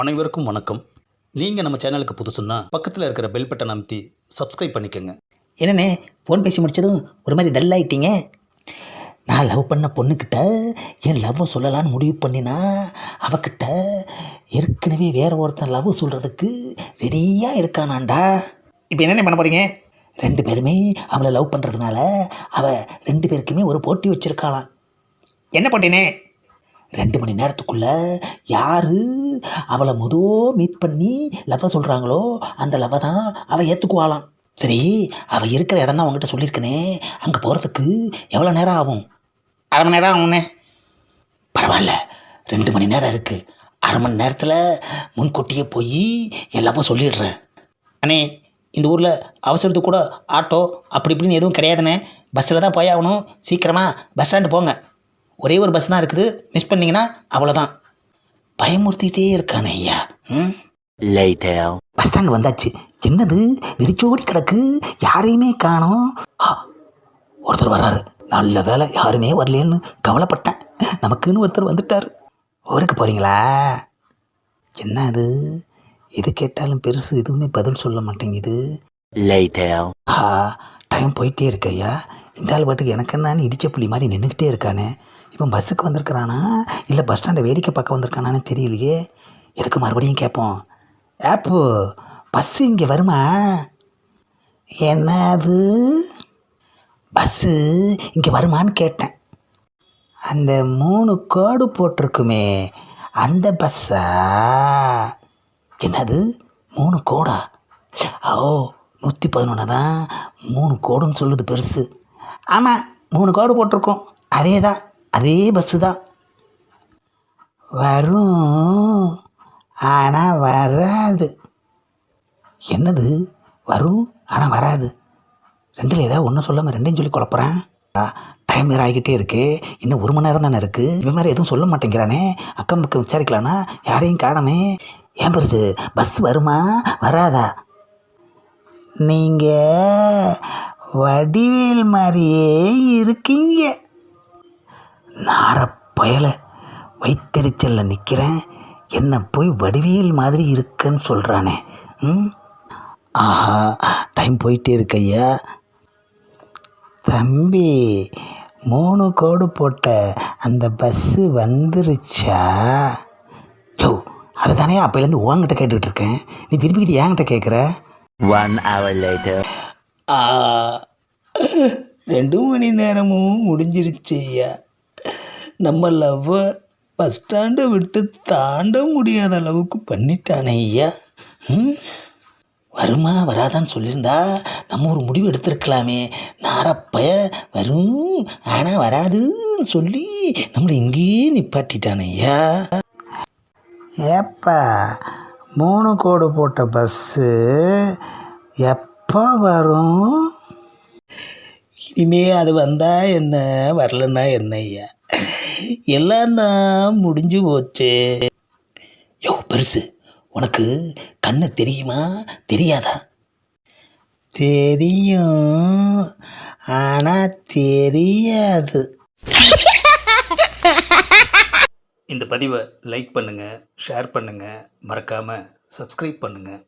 அனைவருக்கும் வணக்கம். நீங்கள் நம்ம சேனலுக்கு புதுசுன்னா பக்கத்தில் இருக்கிற பெல் பட்டனை அமைத்தி சப்ஸ்கிரைப் பண்ணிக்கோங்க. என்னண்ணே ஃபோன் பேசி முடிச்சதும் ஒரு மாதிரி டல் ஆயிட்டீங்க? நான் லவ் பண்ண பொண்ணுக்கிட்ட என் லவ்வை சொல்லலான்னு முடிவு பண்ணினா அவகிட்ட ஏற்கனவே வேற ஒருத்தன் லவ் சொல்கிறதுக்கு ரெடியாக இருக்கானாண்டா. இப்போ என்னென்ன பண்ண போகிறீங்க ரெண்டு பேருமே அவளை லவ் பண்ணுறதுனால அவள் ரெண்டு பேருக்குமே ஒரு போட்டி வச்சுருக்காளாம். என்ன போட்டினே? ரெண்டு மணி நேரத்துக்குள்ள யாரு அவளை முத மீட் பண்ணி லவ்வை சொல்கிறாங்களோ அந்த லவ்வை தான் அவள் ஏற்றுக்குவாளாம் சரி அவள் இருக்கிற இடம் தான் அவங்ககிட்ட சொல்லியிருக்கனே. அங்கே போகிறதுக்கு எவ்வளோ நேரம் ஆகும்? அரை மணி நேரம் ஆகும்ண்ணே பரவாயில்ல ரெண்டு மணி நேரம் இருக்குது அரை மணி நேரத்தில் முன்கூட்டியே போய் எல்லாமே சொல்லிடுறேன். அண்ணே இந்த ஊரில் அவசரத்துக்கு கூட ஆட்டோ அப்படி இப்படின்னு எதுவும் கிடையாதுண்ணே. பஸ்ஸில் தான் போய் ஆகணும் சீக்கிரமாக பஸ் ஸ்டாண்டு போங்க. ஒரே ஒரு பஸ் தான் இருக்குது. மிஸ் பண்ணீங்கன்னா அவ்வளோதான் பயமுறுத்திட்டே இருக்கானே ஐயா. ம்? பஸ் ஸ்டாண்ட் வந்தாச்சு. என்னது? விரிச்சோடி கிடக்கு. யாரையுமே காணோம். ஒருத்தர் வர்றாரு. நல்ல வேலை யாருமே வரலேன்னு கவலைப்பட்டேன். நமக்குன்னு ஒருத்தர் வந்துட்டார். ஊருக்கு போகிறீங்களா என்ன அது எது கேட்டாலும் பெருசு எதுவுமே பதில் சொல்ல மாட்டேங்குது. டைம் போயிட்டே இருக்கு ஐயா. இந்த ஆள் பாட்டுக்கு எனக்கு என்னன்னு இடிச்ச புள்ளி மாதிரி நின்றுக்கிட்டே இருக்கானே. இப்போ பஸ்ஸுக்கு வந்திருக்கிறானா? இல்லை பஸ் ஸ்டாண்டை வேடிக்கை பார்க்க வந்திருக்கானான்னு தெரியலையே. எதுக்கு மறுபடியும் கேட்போம். ஆப்பு பஸ்ஸு இங்கே வருமா? என்னது? பஸ்ஸு இங்கே வருமான்னு கேட்டேன். அந்த மூணு கோடு போட்டிருக்குமே அந்த பஸ்ஸா? என்னது? மூணு கோடா? ஓ நூற்றி பதினொன்று தான். மூணு கோடுன்னு சொல்லுது பெருசு. ஆமாம் மூணு கோடு போட்டிருக்கோம். அதே தான் அதே பஸ்ஸு தான் வரும் ஆனால் வராது. என்னது? வரும் ஆனால் வராது. ரெண்டில் ஏதாவது ஒன்றும் சொல்லாமல் ரெண்டையும் சொல்லி குழப்புறேன். டைம் வேறு ஆகிக்கிட்டே இருக்குது இன்னும் ஒரு மணி நேரம் தானே இருக்குது இவன் மாதிரி எதுவும் சொல்ல மாட்டேங்கிறானே. அக்கம் பக்கம் விசாரிக்கலான்னா யாரையும் காணமே. ஏன் பெருசு பஸ் வருமா வராதா? நீங்கள் வடிவேல் மாதிரியே இருக்கீங்க. நாரப்பயல பயல வைத்தறிச்சலில் நிற்கிறேன் என்ன போய் வடிவேல் மாதிரி இருக்குன்னு சொல்கிறானே ம்? ஆஹா டைம் போயிட்டே இருக்கையா தம்பி மூணு கோடு போட்ட அந்த பஸ்ஸு வந்துருச்சா? யோ அதை தானே அப்போலேருந்து உங்ககிட்ட கேட்டுக்கிட்டு இருக்கேன். நீ திருப்பிக்கிட்டு என்கிட்ட கேட்குற ஆ. ரெண்டு மணி நேரமும் முடிஞ்சிருச்சய்யா நம்ம லவ்வை பஸ் ஸ்டாண்டை விட்டு தாண்ட முடியாத அளவுக்கு பண்ணிட்டானே ஐயா. ம். வருமா வராதான்னு சொல்லியிருந்தா நம்ம ஒரு முடிவு எடுத்திருக்கலாமே. நாரப்பய வரும் ஆனால் வராதுன்னு சொல்லி நம்மளை இங்கேயே நிப்பாட்டிட்டானே ஐயா. ஏப்பா மூணு கோடு போட்ட பஸ்ஸு எப்போ வரும்? இனிமே அது வந்தால் என்ன? வரலன்னா என்ன ஐயா? எல்லாம் தான் முடிஞ்சு போச்சே. யோ பெருசு உனக்கு கண்ணு தெரியுமா? தெரியாதா? தெரியும். ஆனால் தெரியாது. இந்த பதிவை லைக் பண்ணுங்கள் ஷேர் பண்ணுங்கள் மறக்காமல் சப்ஸ்கிரைப் பண்ணுங்கள்